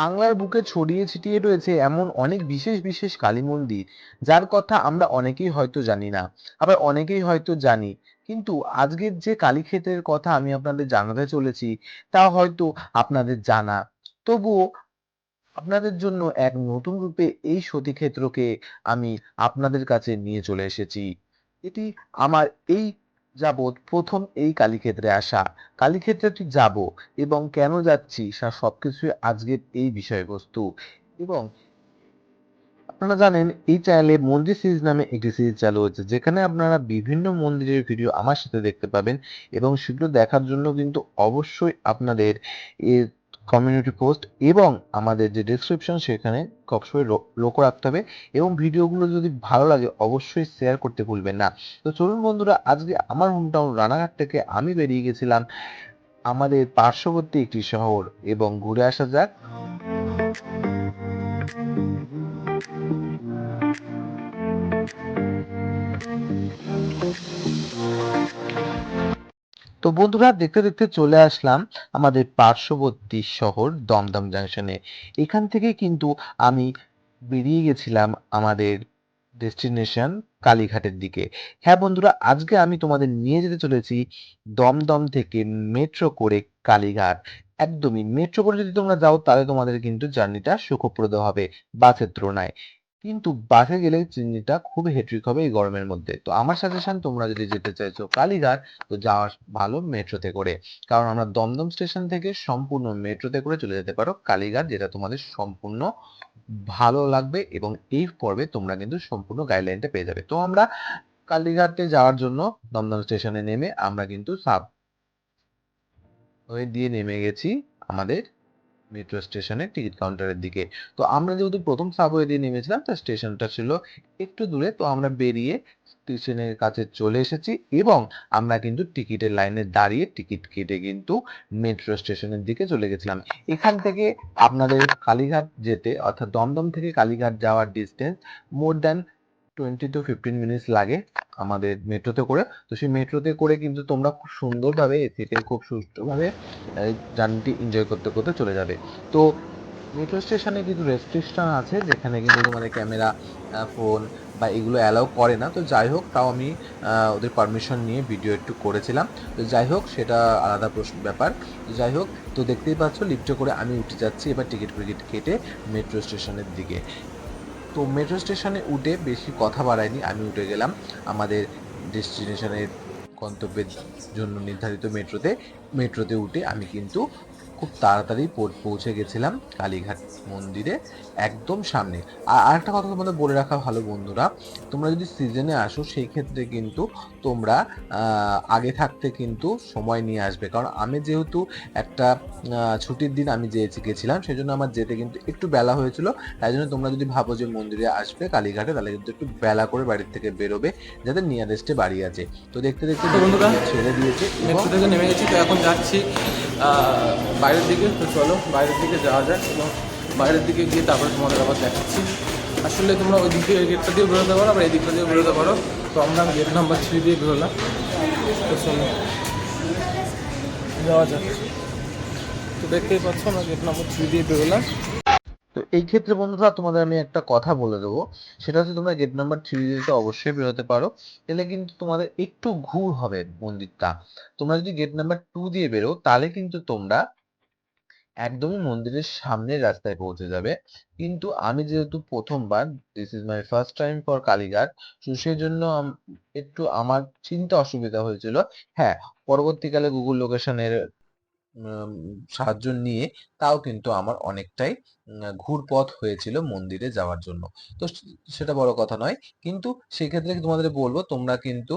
বাংলার বুকে ছড়িয়ে ছিটিয়ে রয়েছে এমন অনেক বিশেষ বিশেষ কালী মন্দির, যার কথা আমরা অনেকেই হয়তো জানি না, আবার অনেকেই হয়তো জানি। কিন্তু আজকের যে কালীক্ষেত্রের কথা আমি আপনাদের জানাতে চলেছি, তা হয়তো আপনাদের জানা। তবুও আপনাদের জন্য এক নতুন রূপে এই সতীক্ষেত্রকে আমি আপনাদের কাছে নিয়ে চলে এসেছি। এটি আমার এই যাবৎ প্রথম এই কালীক্ষেত্রে আসা। কালীক্ষেত্রে তুই যাব এবং কেন যাচ্ছি সা সবকিছুই আজকের এই বিষয়বস্তু। এবং আপনারা জানেন, এই চ্যানেলে মন্দির সিরিজ নামে একটি সিরিজ চালু হচ্ছে যেখানে আপনারা বিভিন্ন মন্দিরের ভিডিও আমার সাথে দেখতে পাবেন এবং সেগুলো দেখার জন্য কিন্তু অবশ্যই আপনাদের এর কমিউনিটি পোস্ট এবং আমাদের যে ডেসক্রিপশন সেখানে সবসময় লক্ষ্য রাখতে হবে এবং ভিডিওগুলো যদি ভালো লাগে অবশ্যই শেয়ার করতে ভুলবেন না। তো চলুন বন্ধুরা, আজকে আমার হোমটাউন রানাঘাট থেকে আমি বেরিয়ে গেছিলাম আমাদের পার্শ্ববর্তী একটি শহর এবং ঘুরে আসা যাক। তো বন্ধুরা, দেখতে দেখতে চলে আসলাম আমাদের পার্শ্ববর্তী শহর দমদম জাংশনে এখান থেকে কিন্তু আমি বেরিয়ে গেছিলাম আমাদের ডেস্টিনেশন কালীঘাটের দিকে। হ্যাঁ বন্ধুরা, আজকে আমি তোমাদের নিয়ে যেতে চলেছি দমদম থেকে মেট্রো করে কালীঘাট। একদমই মেট্রো করে যদি তোমরা যাও, তাহলে তোমাদের কিন্তু জার্নিটা সুখপ্রদ হবে, বাসের তুলনায়। কিন্তু বাসে গেলে জার্নিটা খুব হেট্রিক হবে এই গরমের মধ্যে। তো আমার সাজেশন তোমরা যদি যেতে চাইছো কালীঘাট, তো যাওয়া ভালো মেট্রোতে করে। কারণ আমরা দমদম স্টেশন থেকে সম্পূর্ণ মেট্রোতে করে চলে যেতে পারো কালীঘাট, যেটা তোমাদের সম্পূর্ণ ভালো লাগবে এবং এই পর্বে তোমরা কিন্তু সম্পূর্ণ গাইডলাইনটা পেয়ে যাবে। তো আমরা কালীঘাটে যাওয়ার জন্য দমদম স্টেশনে নেমে আমরা কিন্তু সাব দিয়ে নেমে গেছি আমাদের মেট্রো স্টেশনের টিকিট কাউন্টারের দিকে। তো আমরা যেহেতু প্রথম সাবওয়ে দিয়ে নেমেছিলাম তার স্টেশনটা ছিল একটু দূরে। তো আমরা বেরিয়ে স্টেশনের কাছে চলে এসেছি এবং আমরা কিন্তু টিকিটের লাইনে দাঁড়িয়ে টিকিট কেটে কিন্তু মেট্রো স্টেশনের দিকে চলে গেছিলাম। এখান থেকে আপনাদের কালীঘাট যেতে অর্থাৎ দমদম থেকে কালীঘাট যাওয়ার distance more than twenty two fifteen minutes লাগে আমাদের মেট্রোতে করে। তো সেই মেট্রোতে করে কিন্তু তোমরা খুব সুন্দরভাবে এসিতে খুব সুষ্ঠুভাবে জার্নিটি এনজয় করতে করতে চলে যাবে। তো মেট্রো স্টেশনে কিন্তু রেস্ট্রিকশন আছে, যেখানে কিন্তু তোমাদের ক্যামেরা ফোন বা এগুলো অ্যালাউ করে না। তো যাই হোক, তাও আমি ওদের পারমিশন নিয়ে ভিডিও একটু করেছিলাম। তো যাই হোক, সেটা আলাদা প্রশ্ন, ব্যাপার। তো যাই হোক, তো দেখতেই পাচ্ছ, লিফটে করে আমি উঠে যাচ্ছি, এবার টিকিট ফিকিট কেটে মেট্রো স্টেশনের দিকে। তো মেট্রো স্টেশনে উঠে বেশি কথা বাড়ায়নি, আমি উঠে গেলাম। আমাদের ডেস্টিনেশনের গন্তব্যের জন্য নির্ধারিত মেট্রোতে মেট্রোতে উঠে আমি কিন্তু খুব তাড়াতাড়ি পৌঁছে গেছিলাম কালীঘাট মন্দিরে। একদম সামনে। আর আরেকটা কথা তোমাদের বলে রাখা ভালো বন্ধুরা তোমরা যদি সিজনে আসো সেই ক্ষেত্রে কিন্তু তোমরা আগে থাকতে কিন্তু সময় নিয়ে আসবে। কারণ আমি যেহেতু একটা ছুটির দিন আমি যেয়েছি গেছিলাম সেই জন্য আমার যেতে কিন্তু একটু বেলা হয়েছিল। তাই জন্য তোমরা যদি ভাবো যে মন্দিরে আসবে কালীঘাটে তাহলে কিন্তু একটু বেলা করে বাড়ির থেকে বেরোবে যাতে নিয়ারেস্টে বাড়ি আছে। তো দেখতে দেখতে বন্ধুরা, ছেড়ে দিয়েছে এবং মেট্রো থেকে নেমে গেছি তো এখন যাচ্ছি বাইরের দিকে। তো চলো বাইরের দিকে যাওয়া যাক এবং বাইরের দিকে গিয়ে তারপরে তোমাদের আবার দেখাচ্ছি। আসলে তোমরা ওই দিকে গেটটা দিয়ে বেরোতে পারো, আবার এই দিকটা দিয়ে বেরোতে পারো। তো আমরা গেট নাম্বার থ্রি দিয়ে বেরোলাম। তো চলো, যাওয়া যাক। তো দেখতেই পাচ্ছ, আমরা গেট নাম্বার থ্রি দিয়ে বেরোলাম। তো এই ক্ষেত্রে বন্ধুরা, তোমাদের আমি একটা কথা বলে দেবো। সেটা হচ্ছে তোমরা গেট নাম্বার থ্রি দিতে অবশ্যই বেরোতে পারো। এলে কিন্তু তোমাদের একটু ঘুর হবে মন্দিরটা। তোমরা যদি গেট নাম্বার টু দিয়ে বেরো, তাহলে কিন্তু তোমরা একদমই মন্দিরের সামনের রাস্তায় পৌঁছে যাবে। কিন্তু আমি যেহেতু প্রথমবার this is my first time for Kalighat, তো সেই জন্য একটু আমার চিন্তা অসুবিধা হয়েছিল। হ্যাঁ পরবর্তীকালে গুগল লোকেশনের সাহায্য নিয়ে তাও কিন্তু আমার অনেকটাই ঘুরপথ হয়েছিল মন্দিরে যাওয়ার জন্য। তো সেটা বড় কথা নয়। কিন্তু সেক্ষেত্রে তোমাদের বলব, তোমরা কিন্তু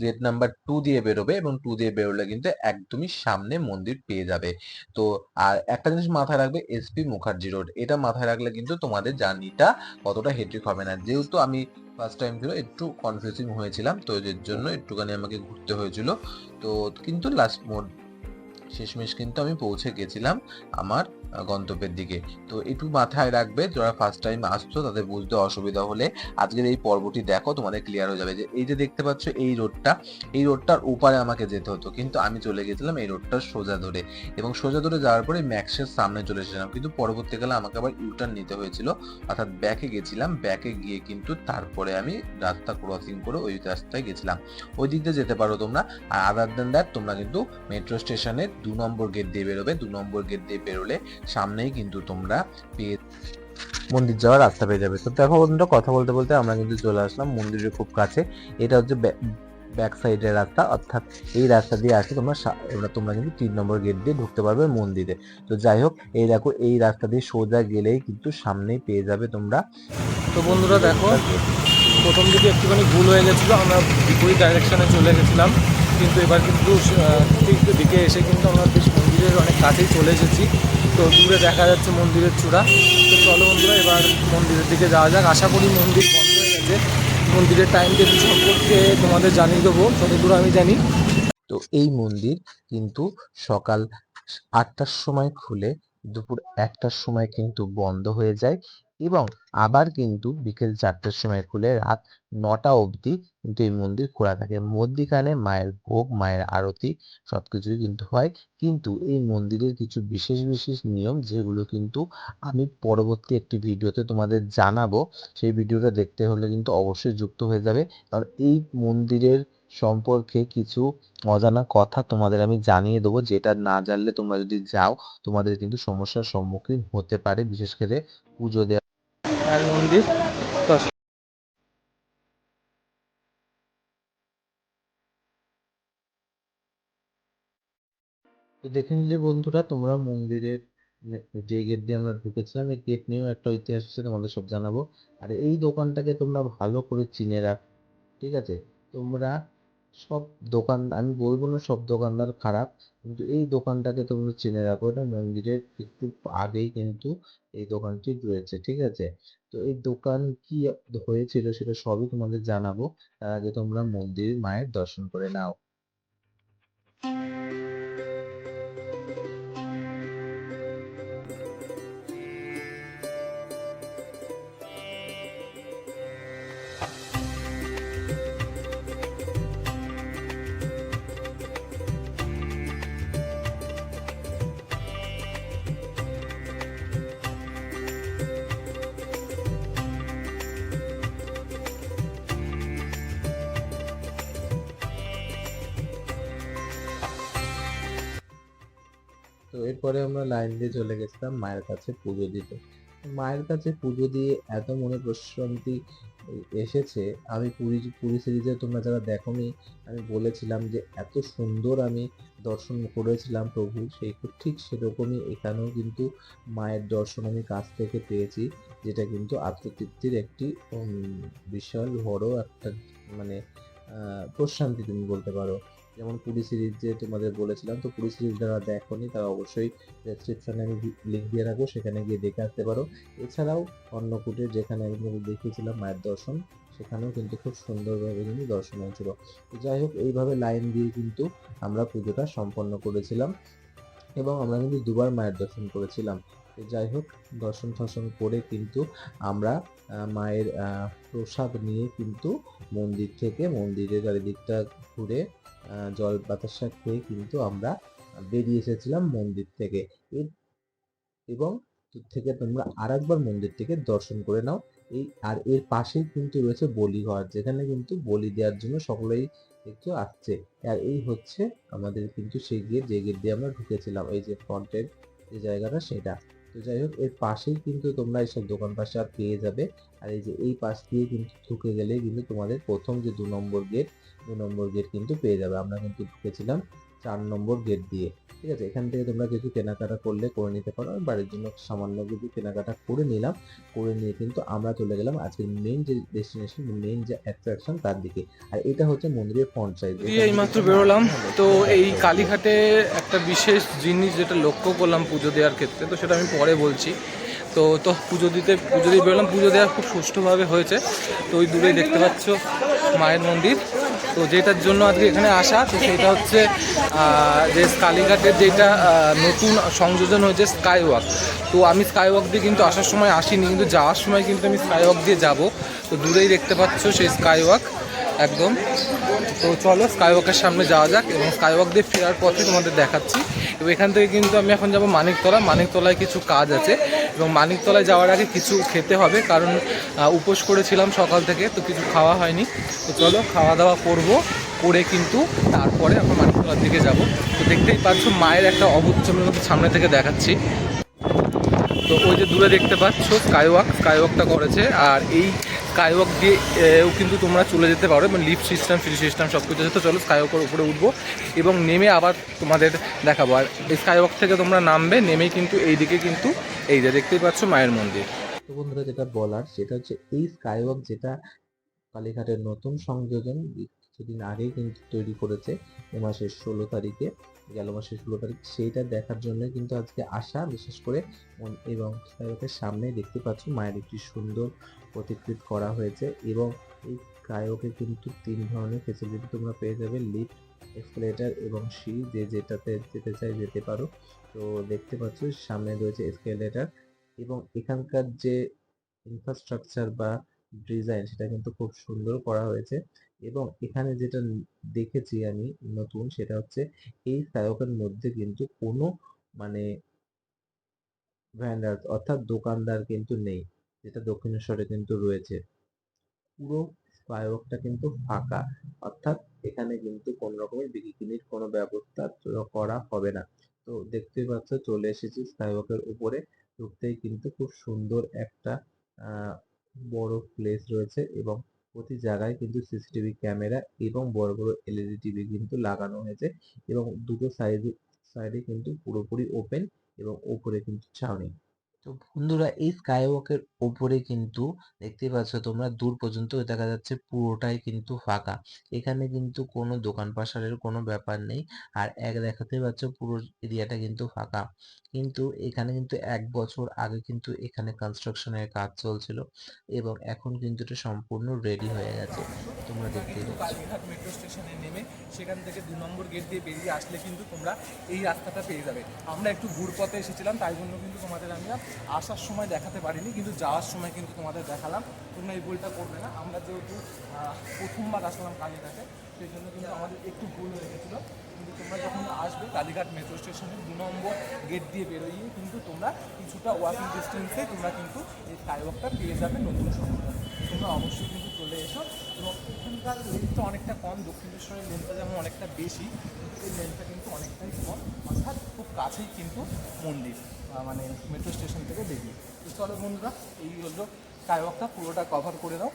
গেট নাম্বার টু দিয়ে বেরোবে এবং টু দিয়ে বেরোলে কিন্তু একদমই সামনে মন্দির পেয়ে যাবে। তো আর একটা জিনিস মাথায় রাখবে এসপি মুখার্জি রোড এটা মাথায় রাখলে কিন্তু তোমাদের জার্নিটা কতটা হেট্রিক হবে না। যেহেতু আমি ফার্স্ট টাইম ছিল, একটু কনফিউজিং হয়েছিলাম, তো এর জন্য একটুখানি আমাকে ঘুরতে হয়েছিল। তো কিন্তু লাস্ট মোড শেষমেশ কিন্তু আমি পৌঁছে গেছিলাম আমার গন্তব্যের দিকে। তো একটু মাথায় রাখবে, যারা ফার্স্ট টাইম আসছো তাদের বুঝতে অসুবিধা হলে আজকের এই পর্বটি দেখো, তোমাদের ক্লিয়ার হয়ে যাবে যে এই যে দেখতে পাচ্ছ এই রোডটা এই রোডটার ওপারে আমাকে যেতে হতো। কিন্তু আমি চলে গেছিলাম এই রোডটার সোজা ধরে এবং সোজা ধরে যাওয়ার পরে ম্যাক্সের সামনে চলে এসেছিলাম। কিন্তু পরবর্তীকালে আমাকে আবার ইউটার্ন নিতে হয়েছিল, অর্থাৎ ব্যাকে গেছিলাম। ব্যাকে গিয়ে কিন্তু তারপরে আমি রাস্তা ক্রসিং করে ওই রাস্তায় গেছিলাম। ওই দিক দিয়ে যেতে পারো তোমরা। আর আদার দেন দ্যাট তোমরা কিন্তু মেট্রো স্টেশনে দু নম্বর গেট দিয়ে বেরোবে, দু নম্বর গেট দিয়ে বেরোলে সামনেই কিন্তু তোমরা পেয়ে মন্দির যাওয়ার রাস্তা পেয়ে যাবে। তো দেখো বন্ধুরা, কথা বলতে বলতে আমরা কিন্তু চলে আসলাম মন্দিরের খুব কাছে। এটা হচ্ছে ব্যাক সাইডের রাস্তা, অর্থাৎ এই রাস্তা দিয়ে আসলে তোমরা এবার তোমরা কিন্তু তিন নম্বর গেট দিয়ে ঢুকতে পারবে মন্দিরে। তো যাই হোক, এই দেখো, এই রাস্তা দিয়ে সোজা গেলেই কিন্তু সামনেই পেয়ে যাবে তোমরা। তো বন্ধুরা দেখো, প্রথম দিকে একটুখানি ভুল হয়ে গেছিল, আমরা বিপরীত ডাইরেকশনে চলে গেছিলাম। কিন্তু এবার কিন্তু ঠিক দিকে এসে কিন্তু আমরা বেশ মন্দিরের অনেক কাছেই চলে এসেছি। তো দূরে দেখা যাচ্ছে মন্দিরের চূড়া। তো চলো বন্ধুরা, এবার মন্দিরের দিকে যাওয়া যাক। আশা করি মন্দির বন্ধ হয়ে গেছে। মন্দিরের টাইম টেবিল সম্পর্কে তোমাদের জানিয়ে দেবো। যতদূর আমি জানি। তো এই মন্দির কিন্তু সকাল আটটার সময় খুলে, দুপুর একটার সময় কিন্তু বন্ধ হয়ে যায়। এবং আবার কিন্তু বিকেল চারটের সময় খুলে রাত নটা অবধি কিন্তু এই মন্দির খোলা থাকে। মধ্যিখানে মায়ের ভোগ, মায়ের আরতি সবকিছুই কিন্তু হয়। কিন্তু এই মন্দিরের কিছু বিশেষ বিশেষ নিয়ম যেগুলো কিন্তু আমি পরবর্তী একটি ভিডিওতে তোমাদের জানাব, সেই ভিডিওটা দেখতে হলে কিন্তু অবশ্যই যুক্ত হয়ে যাবে। কারণ এই মন্দিরের সম্পর্কে কিছু অজানা কথা তোমাদের আমি জানিয়ে দেবো, যেটা না জানলে তোমরা যদি যাও, তোমাদের কিন্তু সমস্যার সম্মুখীন হতে পারে। বিশেষ করে পুজো দেওয়া আর মন্দির তো দেখে নিলে বন্ধুরা, তোমরা মন্দিরের যে গেট দিয়ে আমরা ঢুকেছিলাম, এই গেট নিয়েও একটা ইতিহাস আছে, তোমাদের সব জানাব। আর এই দোকানটাকে তোমরা ভালো করে চিনে রাখ, ঠিক আছে? তোমরা সব দোকান, আমি বলব না সব দোকানদার খারাপ, কিন্তু এই দোকানটাকে তোমরা চিনে রাখো, এটা মন্দিরের একটু আগেই কিন্তু এই দোকানটি রয়েছে, ঠিক আছে? তো এই দোকান কি হয়েছিল সেটা সবই তোমাদের জানাব, তার আগে তোমরা মন্দির মায়ের দর্শন করে নাও। তো এরপরে আমরা লাইন দিয়ে চলে গেছিলাম মায়ের কাছে পুজো দিতে। মায়ের কাছে পুজো দিয়ে এত মনে প্রশান্তি এসেছে, আমি পুরী পুরী সিরিজে তোমরা যারা দেখোনি, আমি বলেছিলাম যে এত সুন্দর আমি দর্শন করেছিলাম প্রভু, সেই ঠিক সেরকমই এখানেও কিন্তু মায়ের দর্শন আমি কাছ থেকে পেয়েছি, যেটা কিন্তু আত্মতৃপ্তির একটি বিশাল বড় একটা মানে প্রশান্তি তুমি বলতে পারো। যেমন পুরী সিরিজ যে তোমাদের বলেছিলাম, তো পুরী সিরিজ যারা দেখোনি তারা অবশ্যই ডেসক্রিপশনে আমি লিঙ্ক দিয়ে রাখব, সেখানে গিয়ে দেখে আসতে পারো। এছাড়াও অন্নকূটে যেখানে আমি তোমাদের দেখিয়েছিলাম মায়ের দর্শন, সেখানেও কিন্তু খুব সুন্দরভাবে কিন্তু দর্শন হয়েছিল। যাই হোক, এইভাবে লাইন দিয়ে কিন্তু আমরা পুজোটা সম্পন্ন করেছিলাম এবং আমরা কিন্তু দুবার মায়ের দর্শন করেছিলাম। যাই হোক, দর্শন ঠর্শন করে কিন্তু আমরা মায়ের প্রসাদ নিয়ে কিন্তু মন্দির থেকে মন্দিরের চারিদিকটা ঘুরে জল বাতাসা খেয়ে কিন্তু আমরা বেরিয়ে এসেছিলাম মন্দির থেকে। এবং থেকে তোমরা আর আরেকবার মন্দিরটিকে দর্শন করে নাও। এই, আর এর পাশেই কিন্তু রয়েছে বলিঘর যেখানে কিন্তু বলি দেওয়ার জন্য সকলেই একটু আসছে। আর এই হচ্ছে আমাদের কিন্তু সেই গেট, যে গেট দিয়ে আমরা ঢুকেছিলাম। এই যে ফ্রন্টের যে জায়গাটা, সেটা। তো যাই হোক, এর পাশেই কিন্তু তোমরা এইসব দোকান পাশে আর পেয়ে যাবে। আর এই যে এই পাশ দিয়ে কিন্তু ঢুকে গেলে কিন্তু তোমাদের প্রথম যে দু নম্বর গেট দু নম্বর গেট কিন্তু পেয়ে যাবে। আমরা কিন্তু ঢুকেছিলাম চার নম্বর গেট দিয়ে। ঠিক আছে এখান থেকে তোমরা কিছু কেনাকাটা করলে করে নিতে পারো। আমি বাড়ির জন্য সামান্য কিছু কেনাকাটা করে নিলাম। করে নিয়ে কিন্তু আমরা চলে গেলাম আজকের মেইন যে ডেস্টিনেশন মেইন যে অ্যাট্রাকশন তার দিকে। আর এটা হচ্ছে মন্দিরের ফ্রন্ট সাইড দিয়ে এইমাত্র বেরোলাম। তো এই কালীঘাটে একটা বিশেষ জিনিস যেটা লক্ষ্য করলাম পুজো দেওয়ার ক্ষেত্রে তো সেটা আমি পরে বলছি। তো তো পুজো দিতে পুজো দিয়ে বেরোলাম। পুজো দেওয়া খুব সুষ্ঠুভাবে হয়েছে। তো ওই দূরে দেখতে পাচ্ছ মায়ের মন্দির। তো যেটার জন্য আজকে এখানে আসা, তো সেটা হচ্ছে যে কালীঘাটের যেটা নতুন সংযোজন হয়েছে স্কাই ওয়াক তো আমি স্কাই ওয়াক দিয়ে কিন্তু আসার সময় আসিনি, কিন্তু যাওয়ার সময় কিন্তু আমি স্কাই ওয়াক দিয়ে যাব। তো দূরেই দেখতে পাচ্ছ সেই স্কাই ওয়াক একদম। তো চলো স্কাই ওয়াকের সামনে যাওয়া যাক এবং স্কাই ওয়াক দিয়ে ফেরার পথে তোমাদের দেখাচ্ছি। এবং এখান থেকে কিন্তু আমি এখন যাব মানিকতলা। মানিকতলায় কিছু কাজ আছে এবং মানিকতলায় যাওয়ার আগে কিছু খেতে হবে কারণ উপোস করেছিলাম সকাল থেকে, তো কিছু খাওয়া হয়নি। তো চলো খাওয়া দাওয়া করব, করে কিন্তু তারপরে আমরা মানিকতলার দিকে যাব। তো দেখতেই পাচ্ছ মায়ের একটা অবুচ্চ সামনে থেকে দেখাচ্ছি। তো ওই যে দূরে দেখতে পাচ্ছ স্কাইওয়াক স্কাইওয়াকটা করেছে। আর এই স্কাইওয়াক দিয়েও কিন্তু তোমরা চলে যেতে পারো এবং লিফট সিস্টেম ফ্রি সিস্টেম সব কিছু তো চলো স্কাইওয়াকের উপরে উঠবো এবং নেমে আবার তোমাদের দেখাবো। আর এই স্কাইওয়াক থেকে তোমরা নামবে, নেমেই কিন্তু এই দিকে কিন্তু এই যে দেখতেই পাচ্ছ মায়ের মন্দির। তো বন্ধুরা, যেটা বলার, সেটা হচ্ছে এই স্কাইওয়াক যেটা কালীঘাটের নতুন সংযোজন কিছুদিন আগেই কিন্তু তৈরি করেছে, এ মাসের ষোলো তারিখে। গেল মাসের ষোলো তারিখ, সেইটা দেখার জন্য কিন্তু আজকে আসা, বিশেষ করে এবং স্কাইওয়াকের সামনেই দেখতে পাচ্ছ মায়ের একটি সুন্দর প্রতিকৃত করা হয়েছে এবং এই স্কাইওয়াকে কিন্তু তিন ধরনের ফেসিলিটি তোমরা পেয়ে যাবে লিফট এসকেলেটার এবং সিঁড়ি যে যেটাতে যেতে চাই যেতে পারো। তো দেখতে পাচ্ছ সামনে রয়েছে এসকেলেটার এবং এখানকার যে ইনফ্রাস্ট্রাকচার বা ডিজাইন সেটা কিন্তু খুব সুন্দর করা হয়েছে। এবং এখানে যেটা দেখেছি আমি নতুন সেটা হচ্ছে এই স্কাইওয়াকের মধ্যে কিন্তু কোনো মানে ভ্যান্ডার অর্থাৎ দোকানদার কিন্তু নেই, যেটা দক্ষিণেশ্বরে কিন্তু রয়েছে। পুরো স্কাইওয়াকটা কিন্তু ফাঁকা, অর্থাৎ এখানে কিন্তু কোন রকমের বিকিনির কোনো ব্যবস্থা করা হবে না। তো দেখতেই পাচ্ছ চলে এসেছি স্কাইওয়াকের উপরে, ঢুকতেই কিন্তু খুব সুন্দর একটা বড় প্লেস রয়েছে এবং প্রতি জায়গায় কিন্তু সিসিটিভি ক্যামেরা এবং বড় বড় এলইডি টিভি কিন্তু লাগানো হয়েছে এবং দুটো সাইড সাইডে কিন্তু পুরোপুরি ওপেন এবং ওপরে কিন্তু ছাউনি। তো বন্ধুরা এই স্কাইওয়াকের ওপরে কিন্তু দেখতেই পাচ্ছ তোমরা দূর পর্যন্ত দেখা যাচ্ছে পুরোটাই কিন্তু ফাঁকা। এখানে কিন্তু কোনো দোকান পাশারের কোনো ব্যাপার নেই আর এক দেখাতে পাচ্ছ পুরো এরিয়াটা কিন্তু ফাঁকা। কিন্তু এখানে কিন্তু এক বছর আগে কিন্তু এখানে কনস্ট্রাকশনের কাজ চলছিল এবং এখন কিন্তু এটা সম্পূর্ণ রেডি হয়ে গেছে। তোমরা দেখতেই কালীঘাট মেট্রো স্টেশনে নেমে সেখান থেকে দু নম্বর গেট দিয়ে বেরিয়ে আসলে কিন্তু তোমরা এই রাস্তাটা পেয়ে যাবে। আমরা একটু ঘুরপথে এসেছিলাম, তাই জন্য কিন্তু তোমাদের আমি আর আসার সময় দেখাতে পারিনি, কিন্তু যাওয়ার সময় কিন্তু তোমাদের দেখালাম। তোমরা এই বইটা করবে না। আমরা যেহেতু প্রথমবার আসলাম কালীঘাটে, সেই জন্য কিন্তু আমাদের একটু ভুল হয়ে গেছিল। কিন্তু তোমরা যখন আসবে, কালীঘাট মেট্রো স্টেশনে দু নম্বর গেট দিয়ে বেরোইয়ে কিন্তু তোমরা কিছুটা ওয়াকিং ডিস্টেন্সে তোমরা কিন্তু এই স্কাইওয়াকটা পেয়ে যাবে নতুন সংযোজন তোমরা অবশ্যই কিন্তু চলে এসো। এবং এখানকার লেন্থটা অনেকটা কম, দক্ষিণেশ্বরের লেন্থটা যেমন অনেকটা বেশি এই লেন্থটা কিন্তু অনেকটাই কম। অর্থাৎ খুব কাছেই কিন্তু মন্দির মানে মেট্রো স্টেশন থেকে দেখি তো চলো বন্ধুরা, এই হলো কায়কটা পুরোটা কভার করে দাও।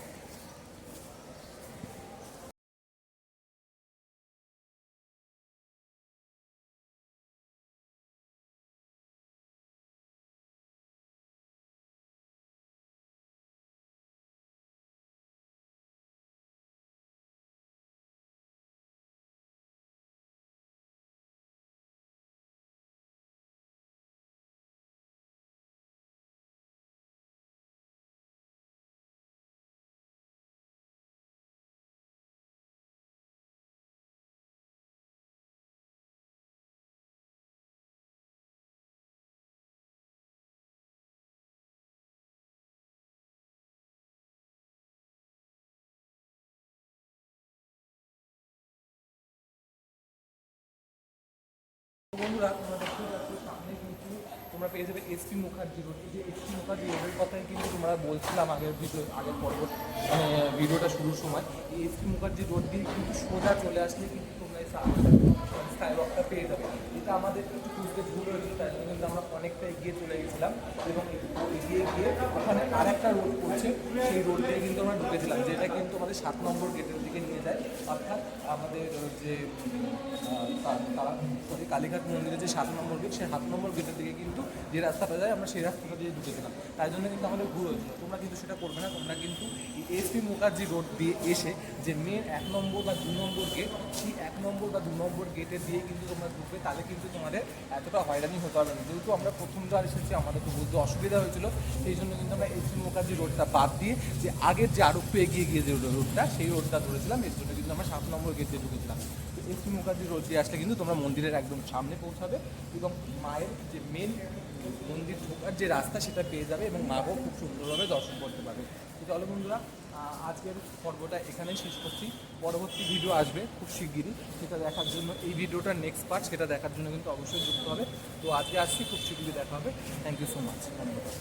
বন্ধুরা তোমরা দেখতে পাচ্ছ সামনে কিন্তু তোমরা পেয়ে যাবে এসপি মুখার্জি রোড যে এসপি মুখার্জি রোডের কথাই কিন্তু তোমরা বলছিলাম আগের ভিডিও, আগের পর্ব মানে ভিডিওটা শুরুর সময়। এই এসপি মুখার্জি রোড দিয়ে কিন্তু সোজা চলে আসলে কিন্তু তোমরা এই স্কাইওয়াকটা পেয়ে যাবে। এটা আমাদের একটু খুঁজতে ভুল হয়েছিল, তাই জন্য কিন্তু আমরা অনেকটা এগিয়ে চলে গেছিলাম এবং এগিয়ে গিয়ে ওখানে আরেকটা রোড পড়ছে, সেই রোড দিয়ে কিন্তু আমরা ঢুকেছিলাম, যেটা কিন্তু আমাদের সাত নম্বর গেটের দিকে নিয়ে যায়। অর্থাৎ আমাদের যে কালীঘাট মন্দিরের যে সাত নম্বর গেট, সেই সাত নম্বর গেটের দিকে কিন্তু যে রাস্তাটা যায়, আমরা সেই রাস্তাটা দিয়ে ঢুকেছিলাম তাই জন্য কিন্তু আমাদের ভুল হয়েছিল। তোমরা কিন্তু সেটা করবে না, তোমরা কিন্তু এসপি মুখার্জি রোড দিয়ে এসে যে মেন এক নম্বর বা দু নম্বর গেট সেই এক নম্বর বা দু নম্বর গেটে দিয়ে কিন্তু তোমরা ঢুকবে, তাহলে কিন্তু তোমাদের এতটা হয়রানি হতে হবে না। যেহেতু আমরা প্রথমবার এসেছি, আমাদের তো বুঝতে অসুবিধা হয়েছিল, সেই জন্য কিন্তু আমরা এসপি মুখার্জি রোডটা বাদ দিয়ে যে আগের যে আরও এগিয়ে গিয়ে যে রোডটা সেই রোডটা ধরেছিলাম। এর জন্য কিন্তু আমরা সাত নম্বর গেট ঢুকেছিলাম এস মুখার্জি রোড দিয়ে আসলে কিন্তু তোমরা মন্দিরের একদম সামনে পৌঁছাবে এবং মায়ের যে মেন মন্দির ঢোকার যে রাস্তা সেটা পেয়ে যাবে এবং মাকেও খুব সুন্দরভাবে দর্শন করতে পারবে। তো চলো বন্ধুরা আজকের পর্বটা এখানেই শেষ করছি। পরবর্তী ভিডিও আসবে খুব শিগগিরই। সেটা দেখার জন্য এই ভিডিওটার নেক্সট পার্ট সেটা দেখার জন্য কিন্তু অবশ্যই যুক্ত হবে। তো আজকে আসছি, খুব শিগগিরই দেখা হবে। থ্যাংক ইউ সো মাচ ধন্যবাদ।